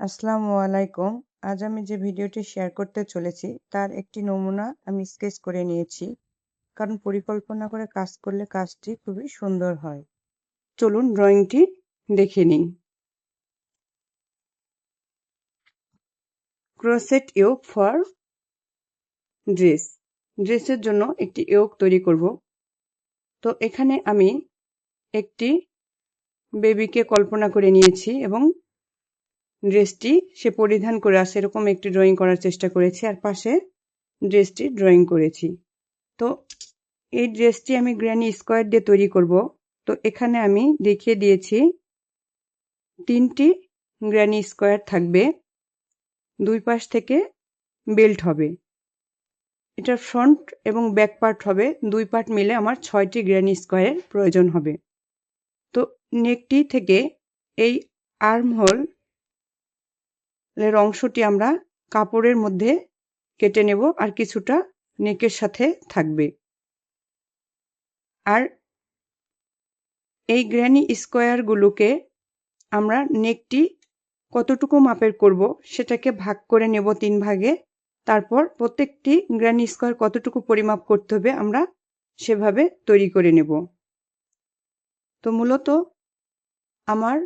আসসালামু আলাইকুম। আজ আমি যে ভিডিওটি শেয়ার করতে চলেছি, তার একটি নমুনা আমি স্কেচ করে নিয়েছি। কারণ পরিকল্পনা করে কাজ করলে কাজটি খুবই সুন্দর হয়। চলুন ড্রয়িংটি দেখে নিই। Crochet yoke for dress. ড্রেসের জন্য একটি ইয়োগ তৈরি করব। তো এখানে আমি একটি বেবিকে কল্পনা করে নিয়েছি এবং ড্রেসটি সে পরিধান করে আসে এরকম একটি ড্রয়িং করার চেষ্টা করেছি আর পাশে ড্রেসটি ড্রয়িং করেছি। তো এই ড্রেসটি আমি গ্র্যানি স্কোয়ার দিয়ে তৈরি করব। তো এখানে আমি দেখিয়ে দিয়েছি তিনটি গ্র্যানি স্কোয়ার থাকবে। দুই পাশ থেকে বেল্ট হবে। এটার ফ্রন্ট এবং ব্যাক পার্ট হবে। দুই পার্ট মিলে আমার ছয়টি গ্র্যানি স্কোয়ারের প্রয়োজন হবে। তো নেকটি থেকে এই আর্ম হোল এর অংশটি আমরা কাপড়ের মধ্যে কেটে নেব আর কিছুটা নেকের সাথে থাকবে। আর এই গ্র্যানি স্কোয়ারগুলোকে আমরা নেকটি কতটুকু মাপের করব সেটাকে ভাগ করে নেব তিন ভাগে। তারপর প্রত্যেকটি গ্র্যানি স্কোয়ার কতটুকু পরিমাপ করতে হবে আমরা সেভাবে তৈরি করে নেব। তো মূলত আমার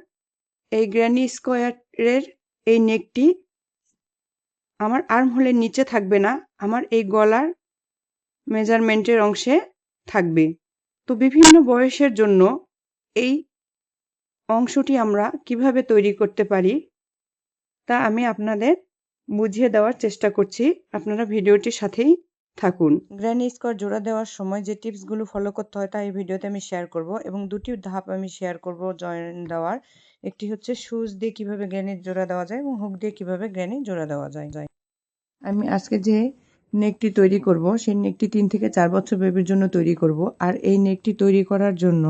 এই গ্র্যানি স্কোয়ারের এই নেকটি আমার আর্ম হোলের নিচে থাকবে না, আমার এই গলার মেজারমেন্টের অংশে থাকবে। তো বিভিন্ন বয়সের জন্য এই অংশটি আমরা কীভাবে তৈরি করতে পারি, তা আমি আপনাদের বুঝিয়ে দেওয়ার চেষ্টা করছি। আপনারা ভিডিওটির সাথেই থাকুন। গ্র্যানি স্কোয়ার জোড়া দেওয়ার সময় যে টিপসগুলো ফলো করতে হয়, তা এই ভিডিওতে আমি শেয়ার করব এবং দুটি ধাপ আমি শেয়ার করব জয়েন দেওয়ার। একটি হচ্ছে সুজ দিয়ে কীভাবে গ্র্যানির জোড়া দেওয়া যায় এবং হুক দিয়ে কীভাবে গ্র্যানি জোড়া দেওয়া যায়। আমি আজকে যে নেকটি তৈরি করব, সেই নেকটি তিন থেকে চার বছর বেবির জন্য তৈরি করব। আর এই নেকটি তৈরি করার জন্য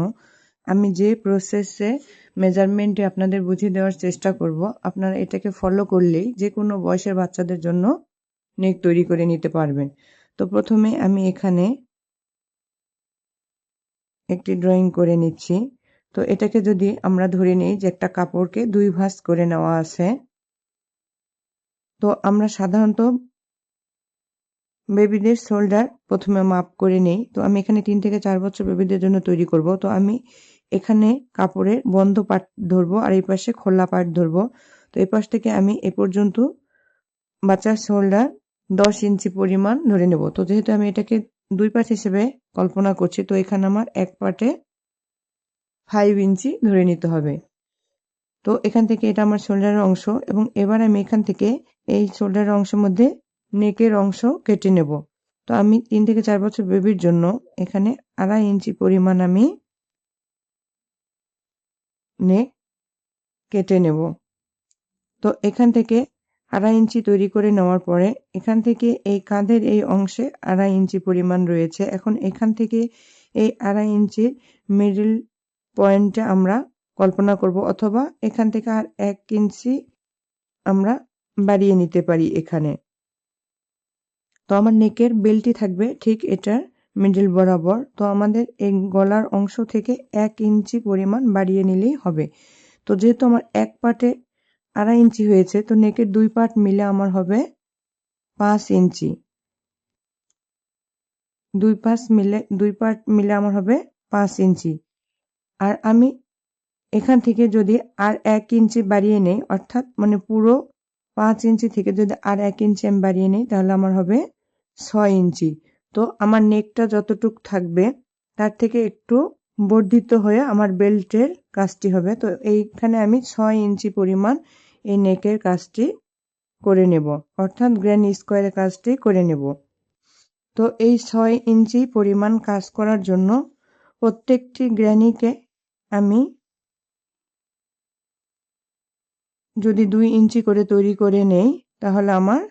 আমি যে প্রসেসে মেজারমেন্টে আপনাদের বুঝিয়ে দেওয়ার চেষ্টা করব, আপনারা এটাকে ফলো করলেই যে কোনো বয়সের বাচ্চাদের জন্য নেক তৈরি করে নিতে পারবেন। তো প্রথমে আমি এখানে একটি ড্রয়িং করে নিচ্ছি। তো এটাকে যদি আমরা ধরে নিই যে একটা কাপড়কে দুই ভাঁজ করে নেওয়া আছে, তো আমরা সাধারণত বেবিদের শোল্ডার প্রথমে মাপ করে নেই। তো আমি এখানে তিন থেকে চার বছর বেবিদের জন্য তৈরি করব। তো আমি এখানে কাপড়ের বন্ধ পাট ধরবো আর এই পাশে খোলা পাট ধরবো। তো এই পাশ থেকে আমি এ পর্যন্ত বাচ্চার শোল্ডার দশ ইঞ্চি পরিমাণ ধরে নেব। তো যেহেতু আমি এটাকে দুই পাট হিসেবে কল্পনা করছি, তো এখানে আমার এক পাটে ফাইভ ইঞ্চি ধরে নিতে হবে। তো এখান থেকে এটা আমার শোল্ডারের অংশ এবং এবার আমি এখান থেকে এই শোল্ডারের অংশের মধ্যে নেকের অংশ কেটে নেব। তো আমি তিন থেকে চার বছর বেবির জন্য এখানে আড়াই ইঞ্চি পরিমাণ আমি নেক কেটে নেব। তো এখান থেকে আড়াই ইঞ্চি তৈরি করে নেওয়ার পরে এখান থেকে এই কাঁধের এই অংশে আড়াই ইঞ্চি পরিমাণ রয়েছে। এখন এখান থেকে এই আড়াই ইঞ্চির মিডল পয়েন্টে আমরা কল্পনা করব, অথবা এখান থেকে আর এক ইঞ্চি আমরা বাড়িয়ে নিতে পারি এখানে। তো আমার নেকের বেলটি থাকবে ঠিক এটার মিডল বরাবর। তো আমাদের এই গলার অংশ থেকে এক ইঞ্চি পরিমাণ বাড়িয়ে নিলেই হবে। তো যেহেতু আমার এক পাটে আড়াই ইঞ্চি হয়েছে, তো নেকের দুই পার্ট মিলে আমার হবে পাঁচ ইঞ্চি। দুই পাঁচ মিলে, দুই পার্ট মিলে আমার হবে পাঁচ ইঞ্চি। আর আমি এখান থেকে যদি আর এক ইঞ্চি বাড়িয়ে নেই, অর্থাৎ মানে পুরো পাঁচ ইঞ্চি থেকে যদি আর এক ইঞ্চি আমি বাড়িয়ে নিই, তাহলে আমার হবে ছয় ইঞ্চি। তো আমার নেকটা যতটুক থাকবে, তার থেকে একটু বর্ধিত হয়ে আমার বেল্টের কাজটি হবে। তো এইখানে আমি ছয় ইঞ্চি পরিমাণ এই নেকের কাজটি করে নেব, অর্থাৎ গ্র্যান্ড স্কোয়ারের কাজটি করে নেব। তো এই ছয় ইঞ্চি পরিমাণ কাজ করার জন্য প্রত্যেকটি গ্র্যানিকে আমি যদি দুই ইঞ্চি করে তৈরি করে নেই, তাহলে আমার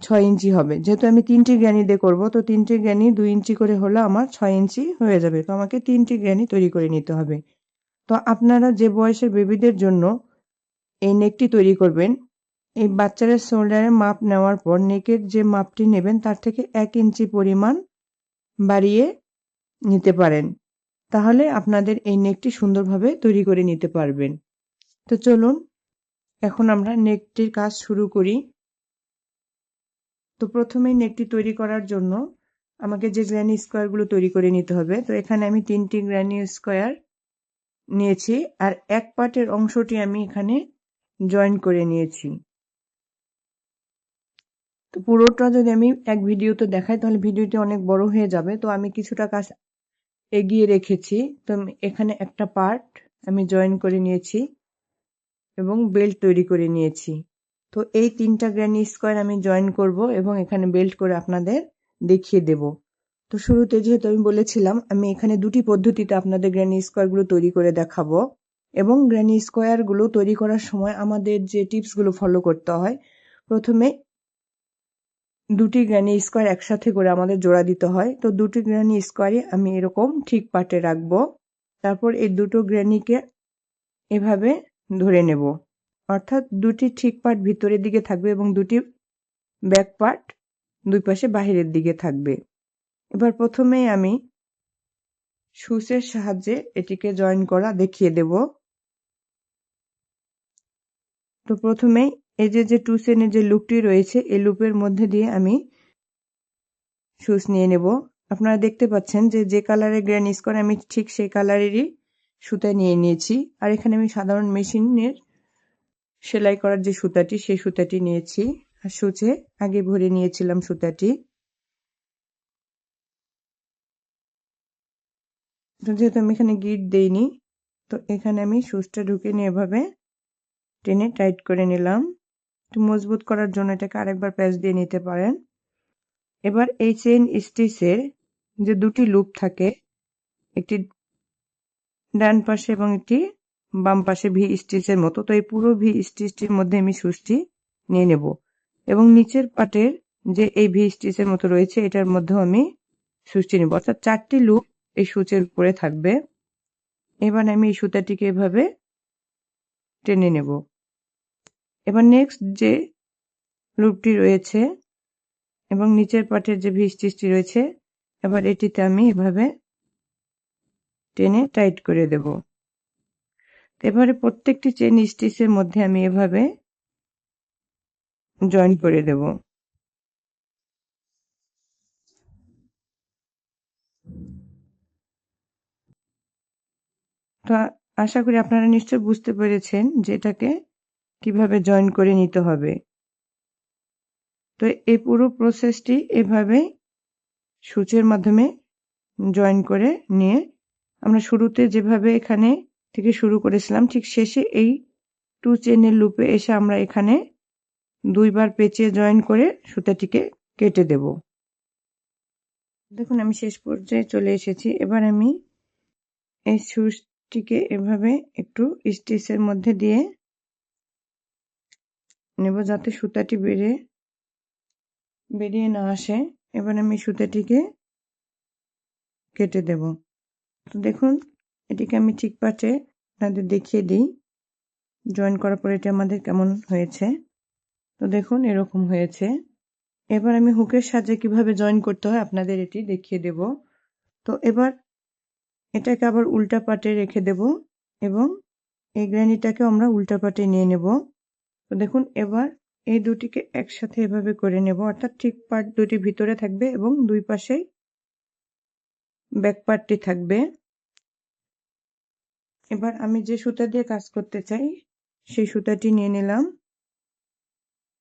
ছয় ইঞ্চি হবে। যেহেতু আমি তিনটি গ্র্যানি দিয়ে করব, তো তিনটি গ্র্যানি দুই ইঞ্চি করে হলে আমার ছয় ইঞ্চি হয়ে যাবে। তো আমাকে তিনটি গ্র্যানি তৈরি করে নিতে হবে। তো আপনারা যে বয়সের বেবিদের জন্য এই নেকটি তৈরি করবেন, এই বাচ্চাদের শোল্ডারের মাপ নেওয়ার পর নেকের যে মাপটি নেবেন, তার থেকে এক ইঞ্চি পরিমাণ বাড়িয়ে নিতে পারেন। তাহলে আপনাদের এই নেকটি সুন্দরভাবে তৈরি করে নিতে পারবেন। তো চলুন, এখন আমরা নেকটির কাজ শুরু করি। তো প্রথমেই নেকটি তৈরি করার জন্য আমাকে যে গ্র্যানি স্কোয়ারগুলো তৈরি করে নিতে হবে, তো এখানে আমি তিনটি গ্র্যানি স্কোয়ার নিয়েছি আর এক পার্টের অংশটি আমি এখানে জয়েন করে নিয়েছি। তো পুরোটা যদি আমি এক ভিডিওতে দেখাই, তাহলে ভিডিওটি অনেক বড় হয়ে যাবে। তো আমি কিছুটা কাজ এগিয়ে রেখেছি। তো এখানে একটা পার্ট আমি জয়েন করে নিয়েছি এবং বেল্ট তৈরি করে নিয়েছি। তো এই তিনটা গ্র্যানি স্কোয়ার আমি জয়েন করব এবং এখানে বেল্ট করে আপনাদের দেখিয়ে দেব। তো শুরুতে যেহেতু আমি বলেছিলাম, আমি এখানে দুটি পদ্ধতিতে আপনাদের গ্র্যানি স্কোয়ারগুলো তৈরি করে দেখাবো এবং গ্র্যানি স্কোয়ারগুলো তৈরি করার সময় আমাদের যে টিপসগুলো ফলো করতে হয়, প্রথমে দুটি গ্র্যানি স্কোয়ার একসাথে করে আমাদের জোড়া দিতে হয়। তো দুটি গ্র্যানি স্কোয়ারই আমি এরকম ঠিক পাটে রাখব। তারপর এই দুটো গ্র্যানিকে এভাবে ধরে নেব। অর্থাৎ দুটি ঠিক পার্ট ভিতরের দিকে থাকবে এবং দুটি ব্যাক পার্ট দুই পাশে বাহিরের দিকে থাকবে। এবার প্রথমেই আমি সুসের সাহায্যে এটিকে জয়েন করা দেখিয়ে দেব। তো প্রথমেই এই যে যে টু সেনের যে লুপটি রয়েছে, এই লুপের মধ্যে দিয়ে আমি সুস নিয়ে নেব। আপনারা দেখতে পাচ্ছেন যে যে কালারের গ্র্যান করে আমি ঠিক সেই কালারেরই সুতা নিয়ে নিয়েছি। আর এখানে আমি সাধারণ মেশিনের সেলাই করার যে সুতাটি, সেই সুতাটি নিয়েছি। আর সুচে আগে ভরে নিয়েছিলাম সুতাটি। তো যেহেতু আমি এখানে গিট দেইনি, তো এখানে আমি সুচটা ঢুকে নিয়ে এভাবে টেনে টাইট করে নিলাম। একটু মজবুত করার জন্য এটাকে আরেকবার প্যাচ দিয়ে নিতে পারেন। এবার এই চেন স্টিচের যে দুটি লুপ থাকে, একটি ডান পাশে এবং একটি বাম পাশে ভি স্টিচের মতো, তো এই পুরো ভি স্টিচটির মধ্যে আমি সুচটি নিয়ে নেব। এবং নিচের পাটের যে এই ভি স্টিচের মতো রয়েছে, এটার মধ্যেও আমি সুচটি নেব। অর্থাৎ চারটি লুপ এই সুচের উপরে থাকবে। এবার আমি এই সুতাটিকে এভাবে টেনে নেব। এবার নেক্সট যে লুপটি রয়েছে এবং নিচের পাটের যে ভি স্টিচটি রয়েছে, এবার এটিতে আমি এভাবে টেনে টাইট করে দেব। এবারে প্রত্যেকটি চেন স্টিচের মধ্যে আমি এভাবে জয়েন করে দেব। তো আশা করি আপনারা নিশ্চয় বুঝতে পেরেছেন যে এটাকে কীভাবে জয়েন করে নিতে হবে? তো এই পুরো প্রসেসটি এভাবে সূচের মাধ্যমে জয়েন করে নিয়ে আমরা শুরুতে যেভাবে এখানে থেকে শুরু করেছিলাম, ঠিক শেষে এই টু চেনের লুপে এসে আমরা এখানে দুইবার পেঁচিয়ে জয়েন করে সুতাটিকে কেটে দেব। দেখুন, আমি শেষ পর্যায়ে চলে এসেছি। এবার আমি এই সুচটিকে এভাবে একটু স্টিচের মধ্যে দিয়ে নেব যাতে সুতাটি বেড়ে, বেরিয়ে না আসে। এবার আমি সুতাটিকে কেটে দেব। তো দেখুন, এটিকে আমি ঠিক পাটে আপনাদের দেখিয়ে দিই। জয়েন করার পর এটি আমাদের কেমন হয়েছে? তো দেখুন, এরকম হয়েছে। এবার আমি হুকের সাহায্যে কীভাবে জয়েন করতে হয় আপনাদের এটি দেখিয়ে দেব। তো এবার এটাকে আবার উল্টা পাটে রেখে দেব এবং এই গ্র্যানিটাকে আমরা উল্টা পাটে নিয়ে নেব। দেখুন, এবার এই দুটিকে একসাথে এভাবে করে নেব। অর্থাৎ ঠিক পার্ট দুটি ভিতরে থাকবে এবং দুই পাশেই ব্যাক পার্টটি থাকবে। এবার আমি যে সুতা দিয়ে কাজ করতে চাই, সেই সুতাটি নিয়ে নিলাম।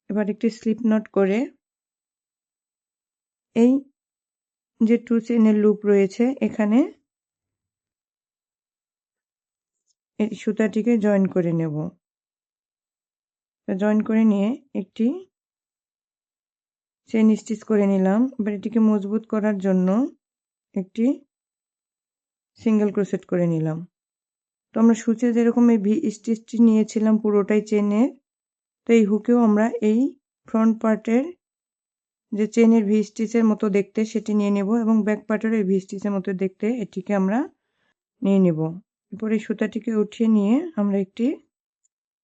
এবার একটি স্লিপ নট করে এই যে টু চেনের লুপ রয়েছে, এখানে এই সুতাটিকে জয়েন করে নেব। জয়েন করে নিয়ে একটি চেন স্টিচ করে নিলাম। এবার এটিকে মজবুত করার জন্য একটি সিঙ্গেল ক্রোসেট করে নিলাম। তো আমরা সূচে যেরকম এই ভি স্টিচটি নিয়েছিলাম পুরোটাই চেনের তো এই হুকেও আমরা এই ফ্রন্ট পার্টের যে চেনের ভি স্টিচের মতো দেখতে সেটি নিয়ে নেব এবং ব্যাক পার্টের এই ভি স্টিচের মতো দেখতে এটিকে আমরা নিয়ে নেব। এরপর এই সুতাটিকে উঠিয়ে নিয়ে আমরা একটি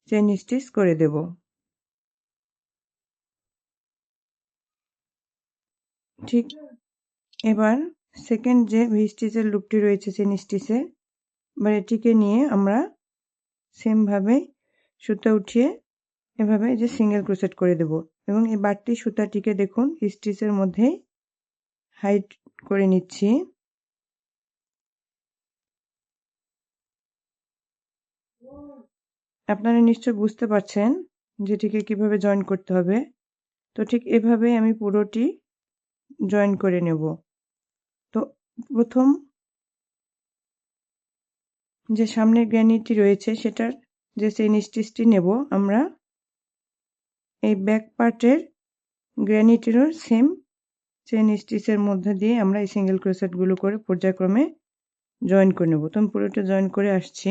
চেন স্টিচ করে দেব। ঠিক। এবার সেকেন্ড যে ভি স্টিচের লুপটি রয়েছে চেন স্টিচে এবার এটিকে নিয়ে আমরা সেমভাবে সুতা উঠিয়ে এভাবে যে সিঙ্গেল ক্রোসেট করে দেব এবং এই বাড়তি সুতাটিকে দেখুন স্টিচের মধ্যেই হাইট করে নিচ্ছি। আপনারা নিশ্চয় বুঝতে পারছেন যেটিকে কীভাবে জয়েন করতে হবে। তো ঠিক এভাবে আমি পুরোটি জয়েন করে নেব। তো প্রথম যে সামনের গ্র্যানিটি রয়েছে, সেটার যে চেইন স্টিচটি নেব আমরা, এই ব্যাক পার্টের গ্র্যানিটিরও সেম চেন স্টিচের মধ্যে দিয়ে আমরা এই সিঙ্গেল ক্রোসেটগুলো করে পর্যায়ক্রমে জয়েন করে নেব। তো আমি পুরোটা জয়েন করে আসছি।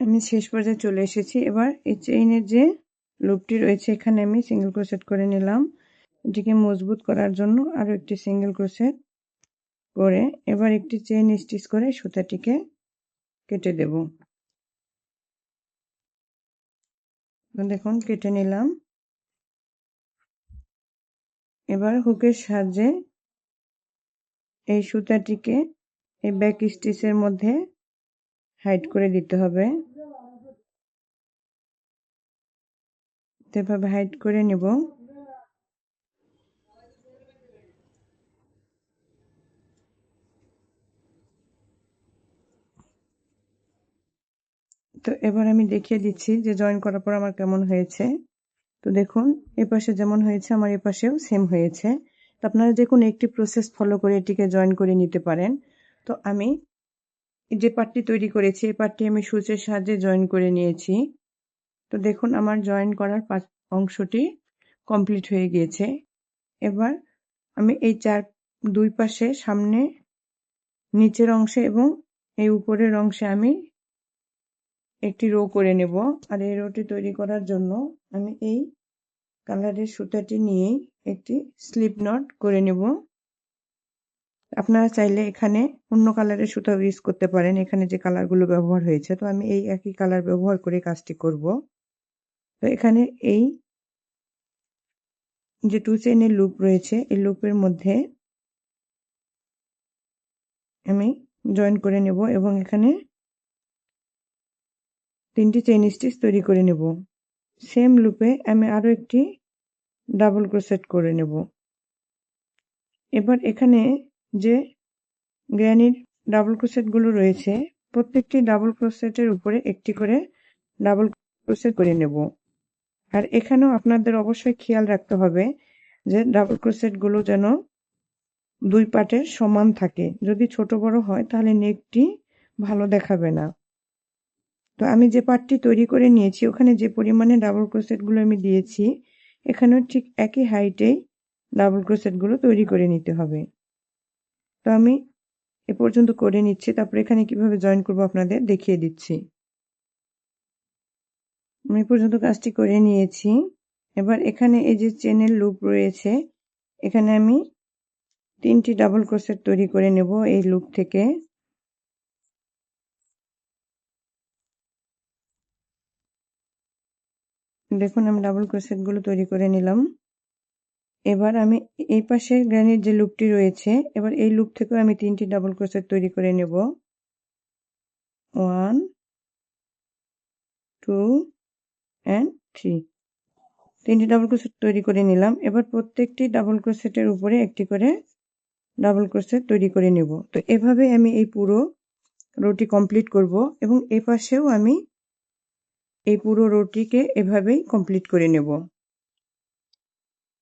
আমি শেষ পর্যায়ে চলে এসেছি। এবার এই চেইনের যে লুপটি রয়েছে, এখানে আমি সিঙ্গেল ক্রোসেট করে নিলাম। এটিকে মজবুত করার জন্য আরও একটি সিঙ্গেল ক্রোসেট করে এবার একটি চেইন স্টিচ করে সুতাটিকে কেটে দেব। দেখুন, কেটে নিলাম। এবার হুকের সাহায্যে এই সুতাটিকে এই ব্যাক স্টিচের মধ্যে হাইড করে দিতে হবে। এভাবে হাইড করে নেব। তো এবার আমি দেখিয়ে দিচ্ছি যে জয়েন করার পর আমার কেমন হয়েছে। তো দেখুন এপাশে যেমন হয়েছে, আমার এপাশেও সেম হয়েছে। তো আপনারা যে কোনো একটি প্রসেস ফলো করে এটিকে জয়েন করে নিতে পারেন। তো আমি যে পার্টটি তৈরি করেছি, এই পার্টটি আমি সুচের সাহায্যে জয়েন করে নিয়েছি। তো দেখুন, আমার জয়েন করার অংশটি কমপ্লিট হয়ে গিয়েছে। এবার আমি এই চার, দুই পাশে সামনে, নিচের অংশে এবং এই উপরের অংশে আমি একটি রো করে নেব। আর এই রোটি তৈরি করার জন্য আমি এই কালারের সুতাটি নিয়েই একটি স্লিপ নট করে নেব। আপনারা চাইলে এখানে অন্য কালারের সুতাও ইউজ করতে পারেন। এখানে যে কালারগুলো ব্যবহার হয়েছে, তো আমি এই একই কালার ব্যবহার করে কাজটি করব। তো এখানে এই যে টু চেনের লুপ রয়েছে, এই লুপের মধ্যে আমি জয়েন করে নেব এবং এখানে তিনটি চেইন স্টিচ তৈরি করে নেব। সেম লুপে আমি আরও একটি ডাবল ক্রোসেট করে নেব। এবার এখানে যে গ্র্যানির ডাবল ক্রোসেটগুলো রয়েছে, প্রত্যেকটি ডাবল ক্রোসেটের উপরে একটি করে ডাবল ক্রোসেট করে নেব। আর এখানেও আপনাদের অবশ্যই খেয়াল রাখতে হবে যে ডাবল ক্রোসেটগুলো যেন দুই পাটের সমান থাকে। যদি ছোট বড় হয়, তাহলে নেকটি ভালো দেখাবে না। তো আমি যে পার্টটি তৈরি করে নিয়েছি, ওখানে যে পরিমাণে ডাবল ক্রোসেটগুলো আমি দিয়েছি, এখানেও ঠিক একই হাইটেই ডাবল ক্রোসেটগুলো তৈরি করে নিতে হবে। তো আমি এ পর্যন্ত করে নিচ্ছি। তারপর এখানে কীভাবে জয়েন করব আপনাদের দেখিয়ে দিচ্ছি। আমি পর্যন্ত কাজটি করে নিয়েছি। এবার এখানে এই যে চেনের লুপ রয়েছে, এখানে আমি তিনটি ডাবল ক্রোসেট তৈরি করে নেব এই লুপ থেকে। দেখুন, আমি ডাবল ক্রোসেটগুলো তৈরি করে নিলাম। এবার আমি এই পাশের গ্রানির যে লুপটি রয়েছে, এবার এই লুপ থেকেও আমি তিনটি ডাবল ক্রোসেট তৈরি করে নেব। One, two, and three. তিনটি ডাবল ক্রোসেট তৈরি করে নিলাম। এবার প্রত্যেকটি ডাবল ক্রোসেটের উপরে একটি করে ডাবল ক্রোসেট তৈরি করে নেব। তো এভাবে আমি এই পুরো রোটি কমপ্লিট করব এবং এ পাশেও আমি এই পুরো রোটিকে এভাবেই কমপ্লিট করে নেব।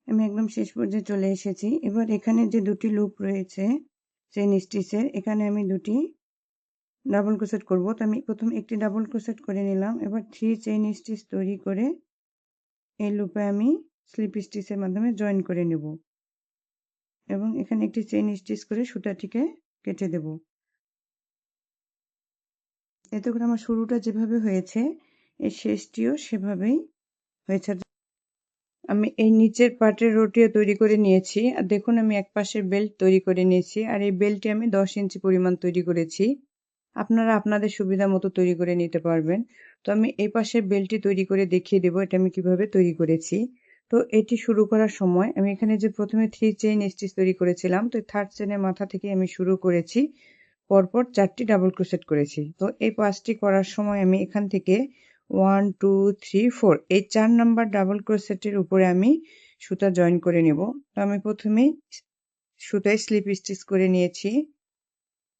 আমি একদম শেষ পর্যায়ে চলে এসেছি। এবার এখানে যে দুটি লুপ রয়েছে চেন স্টিচের এখানে আমি দুটি ডাবল ক্রোসেট করব। তো আমি প্রথম একটি ডাবল ক্রোসেট করে নিলাম। এবার থ্রি চেইন স্টিচ তৈরি করে এই লুপে আমি স্লিপ স্টিচের মাধ্যমে জয়েন করে নেব। এবং এখানে একটি চেইন স্টিচ করে সুতাটিকে কেটে দেব। এতে করে আমার শুরুটা যেভাবে হয়েছে এই শেষটিও সেভাবেই হয়েছে। আমি এই নিচের পাটের রোটিও তৈরি করে নিয়েছি। আর দেখুন, আমি এক পাশের বেল্ট তৈরি করে নিয়েছি। আর এই বেল্টটি আমি দশ ইঞ্চি পরিমাণ তৈরি করেছি। আপনারা আপনাদের সুবিধা মতো তৈরি করে নিতে পারবেন। তো আমি এই পাশের বেল্টটি তৈরি করে দেখিয়ে দেবো, এটা আমি কীভাবে তৈরি করেছি। তো এটি শুরু করার সময় আমি এখানে যে প্রথমে থ্রি চেইন স্টিচ তৈরি করেছিলাম, তো থার্ড চেনের মাথা থেকে আমি শুরু করেছি। পরপর চারটি ডাবল ক্রোসেট করেছি। তো এই পাঁচটি করার সময় আমি এখান থেকে ওয়ান, টু, থ্রি, ফোর, এই চার নাম্বার ডাবল ক্রোসেটের উপরে আমি সুতা জয়েন করে নেব। তো আমি প্রথমেই সুতায় স্লিপ স্টিচ করে নিয়েছি।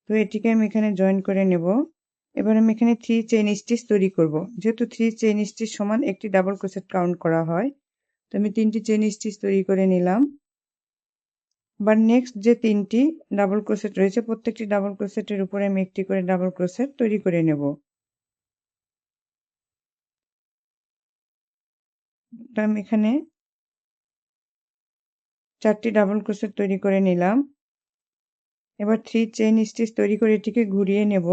তো এটিকে আমি এখানে জয়েন করে নেব। এবার আমি এখানে থ্রি চেইন স্টিচ তৈরি করব। যেহেতু থ্রি চেইন স্টিচ সমান একটি ডাবল ক্রোসেট কাউন্ট করা হয়, তো আমি তিনটি চেইন স্টিচ তৈরি করে নিলাম। বা নেক্সট যে তিনটি ডাবল ক্রোসেট রয়েছে, প্রত্যেকটি ডাবল ক্রোসেটের উপরে আমি একটি করে ডাবল ক্রোসেট তৈরি করে নেব। আমি এখানে চারটি ডাবল ক্রোসেট তৈরি করে নিলাম। এবার থ্রি চেইন স্টিচ তৈরি করে এটিকে ঘুরিয়ে নেব।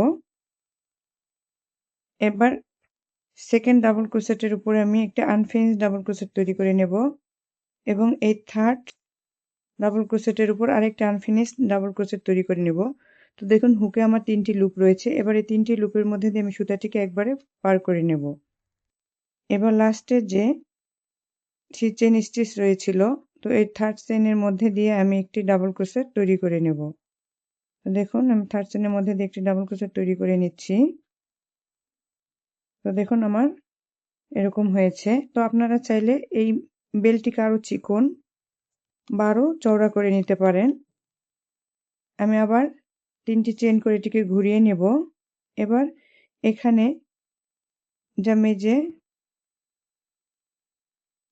এবার সেকেন্ড ডাবল ক্রোসেটের উপরে আমি একটা আনফিনিশ ডাবল ক্রোসেট তৈরি করে নেব এবং এই থার্ড ডাবল ক্রোসেটের উপর আরেকটা আনফিনিশ ডাবল ক্রোসেট তৈরি করে নেব। তো দেখুন, হুকে আমার তিনটি লুপ রয়েছে। এবার এই তিনটি লুপের মধ্যে দিয়ে আমি সুতাটিকে একবারে পার করে নেব। এবার লাস্টে যে থ্রি চেন স্টিচ রয়েছিল, তো এই থার্ড চেনের মধ্যে দিয়ে আমি একটি ডাবল ক্রোসেট তৈরি করে নেব। তো দেখুন, আমি থার্ড চেনের মধ্যে দিয়ে একটি ডাবল ক্রোসেট তৈরি করে নিচ্ছি। তো দেখুন আমার এরকম হয়েছে। তো আপনারা চাইলে এই বেলটিকে আরও চিকন বারো চওড়া করে নিতে পারেন। আমি আবার তিনটি চেন করে এটিকে ঘুরিয়ে নেব। এবার এখানে যা মেজে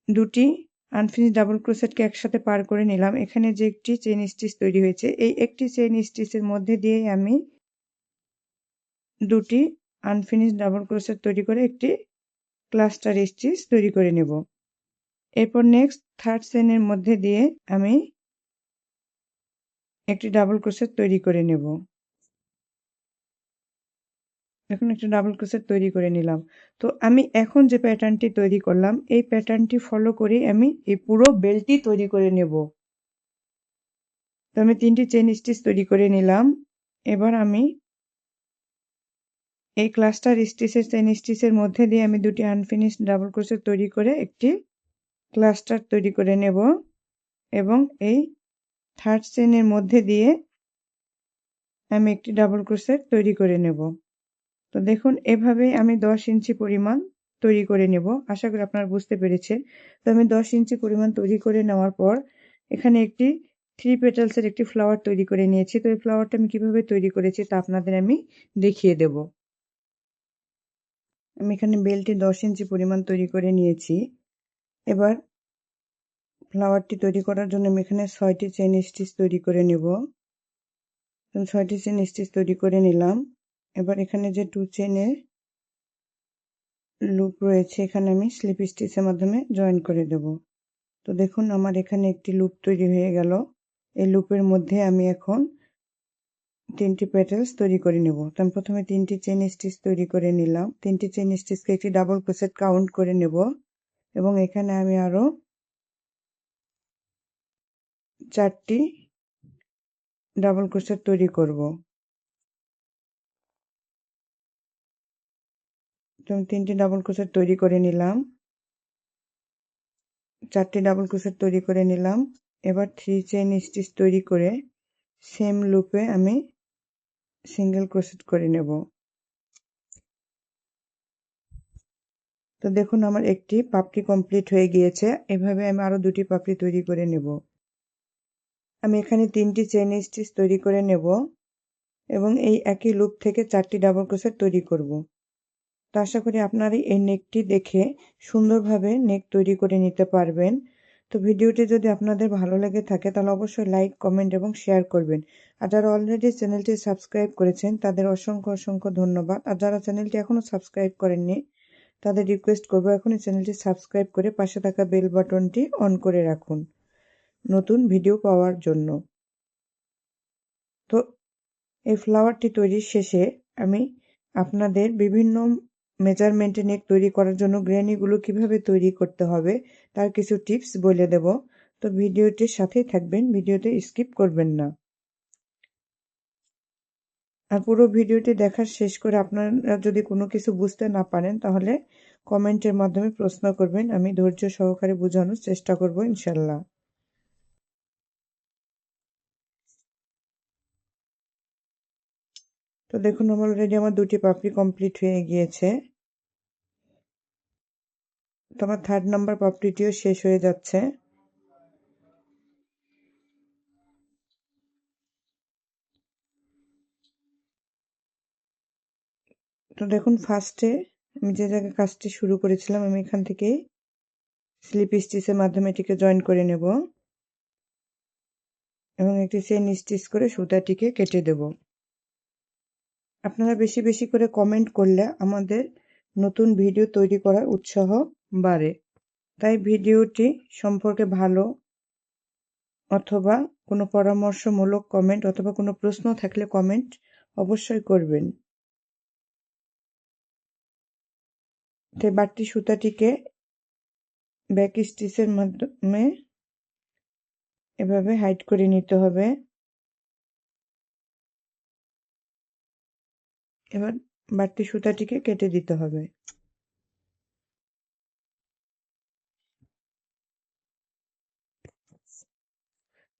দুটি আনফিনিশ ডাবল ক্রোসেটকে একসাথে পার করে নিলাম। এখানে যে একটি চেন স্টিচ তৈরি হয়েছে, এই একটি চেন স্টিচের মধ্যে দিয়েই আমি দুটি আনফিনিশ ডাবল ক্রোসেট তৈরি করে একটি ক্লাস্টার স্টিচ তৈরি করে নেব। এরপর নেক্সট থার্ড চেনের মধ্যে দিয়ে আমি একটি ডাবল ক্রোসেট তৈরি করে নেব। এখন একটা ডাবল ক্রোসেট তৈরি করে নিলাম। তো আমি এখন যে প্যাটার্নটি তৈরি করলাম, এই প্যাটার্নটি ফলো করে আমি এই পুরো বেলটি তৈরি করে নেব। তো আমি তিনটি চেন স্টিচ তৈরি করে নিলাম। এবার আমি এই ক্লাস্টার স্টিচের চেন স্টিচের মধ্যে দিয়ে আমি দুটি আনফিনিশ ডাবল ক্রোসেট তৈরি করে একটি ক্লাস্টার তৈরি করে নেব। এবং এই থার্ড চেনের মধ্যে দিয়ে আমি একটি ডাবল ক্রোসেট তৈরি করে নেব। তো দেখুন এভাবে আমি দশ ইঞ্চি পরিমাণ তৈরি করে নেব। আশা করি আপনারা বুঝতে পেরেছেন। তো আমি দশ ইঞ্চি পরিমাণ তৈরি করে নেওয়ার পর এখানে একটি থ্রি পেটালসের একটি ফ্লাওয়ার তৈরি করে নিয়েছি। তো এই ফ্লাওয়ারটা আমি কীভাবে তৈরি করেছি তা আপনাদের আমি দেখিয়ে দেব। আমি এখানে বেলটি দশ ইঞ্চি পরিমাণ তৈরি করে নিয়েছি। এবার ফ্লাওয়ারটি তৈরি করার জন্য আমি এখানে ছয়টি চেন স্টিচ তৈরি করে নেব। ছয়টি চেন স্টিচ তৈরি করে নিলাম। এবার এখানে যে টু চেনের লুপ রয়েছে, এখানে আমি স্লিপ স্টিচের মাধ্যমে জয়েন করে দেব। তো দেখুন, আমার এখানে একটি লুপ তৈরি হয়ে গেল। এই লুপের মধ্যে আমি এখন তিনটি প্যাটেলস তৈরি করে নেব। তো আমি প্রথমে তিনটি চেন স্টিচ তৈরি করে নিলাম। তিনটি চেন স্টিচকে একটি ডাবল ক্রোসেট কাউন্ট করে নেব এবং এখানে আমি আরও চারটি ডাবল ক্রোসেট তৈরি করব। আমি তিনটি ডাবল ক্রোসেট তৈরি করে নিলাম। চারটি ডাবল ক্রোসেট তৈরি করে নিলাম। এবার থ্রি চেইন স্টিচ তৈরি করে সেম লুপে আমি সিঙ্গেল ক্রোসেট করে নেব। তো দেখুন আমার একটি পাপড়ি কমপ্লিট হয়ে গিয়েছে। এভাবে আমি আরও দুটি পাপড়ি তৈরি করে নেব। আমি এখানে তিনটি চেইন স্টিচ তৈরি করে নেব এবং এই একই লুপ থেকে চারটি ডাবল ক্রোসেট তৈরি করব। তো আশা করি আপনারা এই নেকটি দেখে সুন্দরভাবে নেক তৈরি করে নিতে পারবেন। তো ভিডিওটি যদি আপনাদের ভালো লেগে থাকে, তাহলে অবশ্যই লাইক কমেন্ট এবং শেয়ার করবেন। আর যারা অলরেডি চ্যানেলটি সাবস্ক্রাইব করেছেন, তাদের অসংখ্য অসংখ্য ধন্যবাদ। আর যারা চ্যানেলটি এখনও সাবস্ক্রাইব করেননি, তাদের রিকোয়েস্ট করব এখনই চ্যানেলটি সাবস্ক্রাইব করে পাশে থাকা বেল বাটনটি অন করে রাখুন। নতুন ভিডিও পাওয়ার জন্য। তো এই ফ্লাওয়ারটি তৈরির শেষে আমি আপনাদের বিভিন্ন মেজারমেন্টে নেক তৈরি করার জন্য গ্রেনিগুলো কীভাবে তৈরি করতে হবে, তার কিছু টিপস বলে দেব। তো ভিডিওটির সাথেই থাকবেন, ভিডিওতে স্কিপ করবেন না। আর পুরো ভিডিওটি দেখার শেষ করে আপনারা যদি কোনো কিছু বুঝতে না পারেন, তাহলে কমেন্টের মাধ্যমে প্রশ্ন করবেন, আমি ধৈর্য সহকারে বোঝানোর চেষ্টা করব ইনশাল্লাহ তো দেখুন, আমার অলরেডি আমার দুটি পাপড়ি কমপ্লিট হয়ে গিয়েছে। তো আমার থার্ড নাম্বার পাপড়িটিও শেষ হয়ে যাচ্ছে। তো দেখুন ফার্স্টে আমি যে জায়গায় কাজটি শুরু করেছিলাম, আমি এখান থেকে স্লিপ স্টিচের মাধ্যমে এটিকে জয়েন করে নেব। এবং একটি চেন স্টিচ করে সুতাটিকে কেটে দেব। আপনারা বেশি বেশি করে কমেন্ট করলে আমাদের নতুন ভিডিও তৈরি করার উৎসাহ বাড়ে। তাই ভিডিওটি সম্পর্কে ভালো অথবা কোনো পরামর্শমূলক কমেন্ট অথবা কোনো প্রশ্ন থাকলে কমেন্ট অবশ্যই করবেন। তাই বাড়তি সুতাটিকে ব্যাক স্টিচের মাধ্যমে এভাবে হাইড করে নিতে হবে। এবার বাড়তি সুতাটিকে কেটে দিতে হবে।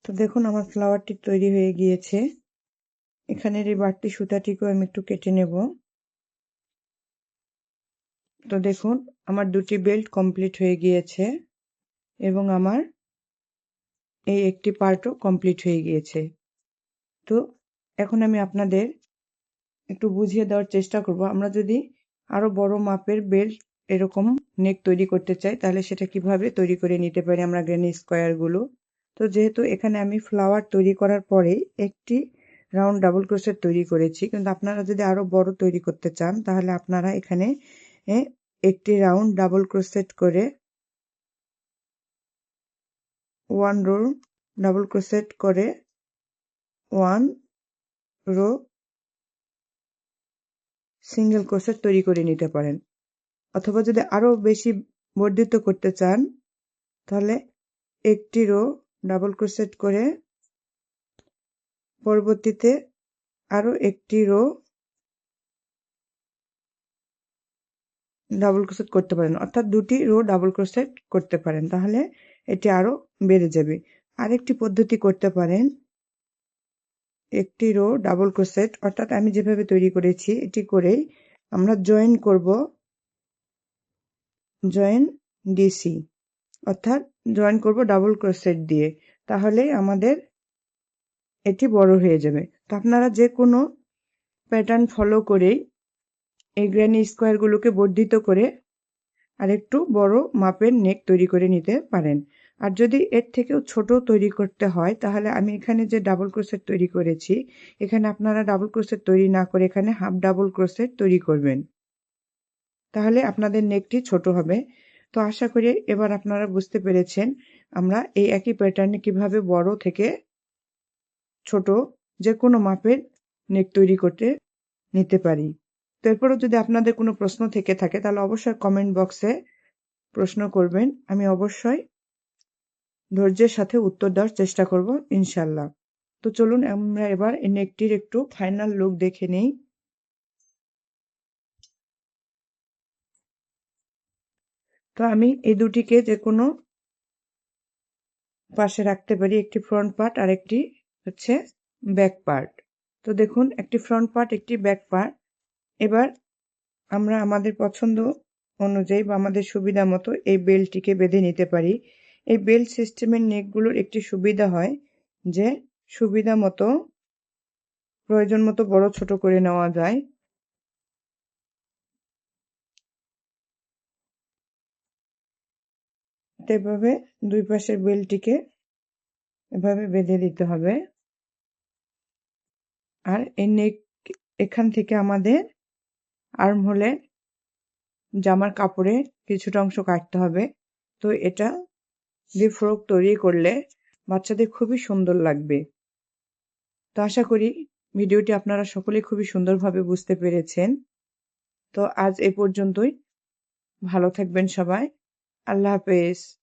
তো দেখুন, আমার ফ্লাওয়ারটি তৈরি হয়ে গিয়েছে। এখানের এই বাড়তি সুতাটিকেও আমি একটু কেটে নেব। তো দেখুন, আমার দুটি বেল্ট কমপ্লিট হয়ে গিয়েছে এবং আমার এই একটি পার্টও কমপ্লিট হয়ে গিয়েছে। তো এখন আমি আপনাদের একটু বুঝিয়ে দেওয়ার চেষ্টা করব। আমরা যদি আরও বড় মাপের বেল্ট এরকম নেক তৈরি করতে চাই, তাহলে সেটা কীভাবে তৈরি করে নিতে পারি আমরা গ্রেনি স্কোয়ারগুলো তো যেহেতু এখানে আমি ফ্লাওয়ার তৈরি করার পরে একটি রাউন্ড ডাবল ক্রোশেট তৈরি করেছি, কিন্তু আপনারা যদি আরও বড় তৈরি করতে চান, তাহলে আপনারা এখানে একটি রাউন্ড ডাবল ক্রোশেট করে ওয়ান রো ডাবল ক্রোশেট করে ওয়ান রো সিঙ্গেল ক্রোশেট তৈরি করে নিতে পারেন। অথবা যদি আরও বেশি বর্ধিত করতে চান, তাহলে একটি রো ডাবল ক্রোশেট করে পরবর্তীতে আরও একটি রো ডাবল ক্রোশেট করতে পারেন। অর্থাৎ দুটি রো ডাবল ক্রোশেট করতে পারেন। তাহলে এটি আরও বেড়ে যাবে। আরেকটি পদ্ধতি করতে পারেন। একটি রো ডাবল ক্রোশেট অর্থাৎ আমি যেভাবে তৈরি করেছি, এটি করেই আমরা জয়েন করব, জয়েন ডিসি। অর্থাৎ জয়েন করব ডাবল ক্রোশেট দিয়ে, তাহলে আমাদের এটি বড় হয়ে যাবে। তো আপনারা যে কোনো প্যাটার্ন ফলো করেই এই গ্র্যানি স্কোয়ারগুলোকে বর্ধিত করে আর একটু বড় মাপের নেক তৈরি করে নিতে পারেন। আর যদি এর থেকেও ছোট তৈরি করতে হয়, তাহলে আমি এখানে যে ডাবল ক্রোসেট তৈরি করেছি, এখানে আপনারা ডাবল ক্রোসেট তৈরি না করে এখানে হাফ ডাবল ক্রোসেট তৈরি করবেন। তাহলে আপনাদের নেকটি ছোট হবে। তো আশা করি এবার আপনারা বুঝতে পেরেছেন আমরা এই একই প্যাটার্নে কীভাবে বড় থেকে ছোট যে কোনো মাপের নেক তৈরি করতে নিতে পারি। তো এরপরও যদি আপনাদের কোনো প্রশ্ন থেকে থাকে, তাহলে অবশ্যই কমেন্ট বক্সে প্রশ্ন করবেন। আমি অবশ্যই ধৈর্যের সাথে উত্তর দেওয়ার চেষ্টা করব ইনশাল্লাহ তো চলুন, আমরা এবার এই নেকটির একটু ফাইনাল লুক দেখে নেই। তো আমি এই দুটিকে যে কোনো পাশে রাখতে পারি, একটি ফ্রন্ট পার্ট আর একটি হচ্ছে ব্যাক পার্ট তো দেখুন, একটি ফ্রন্ট পার্ট একটি ব্যাক পার্ট এবার আমরা আমাদের পছন্দ অনুযায়ী বা আমাদের সুবিধা মতো এই বেলটিকে বেঁধে নিতে পারি। এই বেল্ট সিস্টেমের নেকগুলোর একটি সুবিধা হয় যে সুবিধা মতো, প্রয়োজন মতো বড় ছোট করে নেওয়া যায়। এভাবে দুই পাশের বেলটিকে এভাবে বেঁধে দিতে হবে। আর এই নেক এখান থেকে আমাদের আর্ম হলে জামার কাপড়ে কিছুটা অংশ কাটতে হবে। তো এটা দিয়ে ফ্রক তৈরি করলে বাচ্চাদের খুবই সুন্দর লাগবে। তো আশা করি ভিডিওটি আপনারা সকলে খুবই সুন্দরভাবে বুঝতে পেরেছেন। তো আজ এ পর্যন্তই। ভালো থাকবেন সবাই। আল্লাহ হাফেজ।